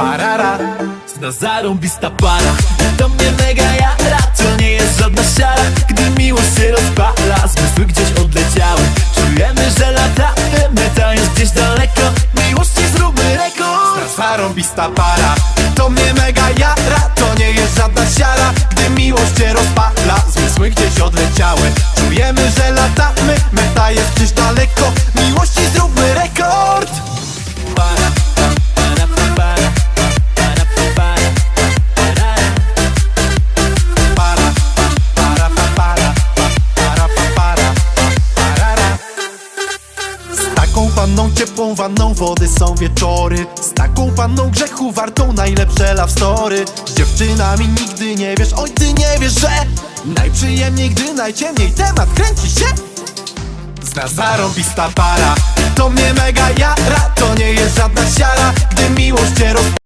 parara. Zna zarąbista para. To mnie mega jara To nie jest żadna siara. Gdy miłość się rozpala Zmysły gdzieś odleciały. Czujemy, że latamy Meta jest gdzieś daleko. Miłości zróbmy rekord. Zna zarąbista para. To mnie mega jara To nie jest żadna siara. Gdy miłość się rozpala Zmysły gdzieś odleciały. Czujemy, że latamy Meta jest gdzieś daleko panną ciepłą wanną wody są wieczory. Z taką panną grzechu wartą najlepsze love story. Z dziewczynami nigdy nie wiesz, oj ty nie wiesz, że Najprzyjemniej, gdy najciemniej temat kręci się. Zna zarąbista para. To mnie mega jara To nie jest żadna siara. Gdy miłość cię rozpala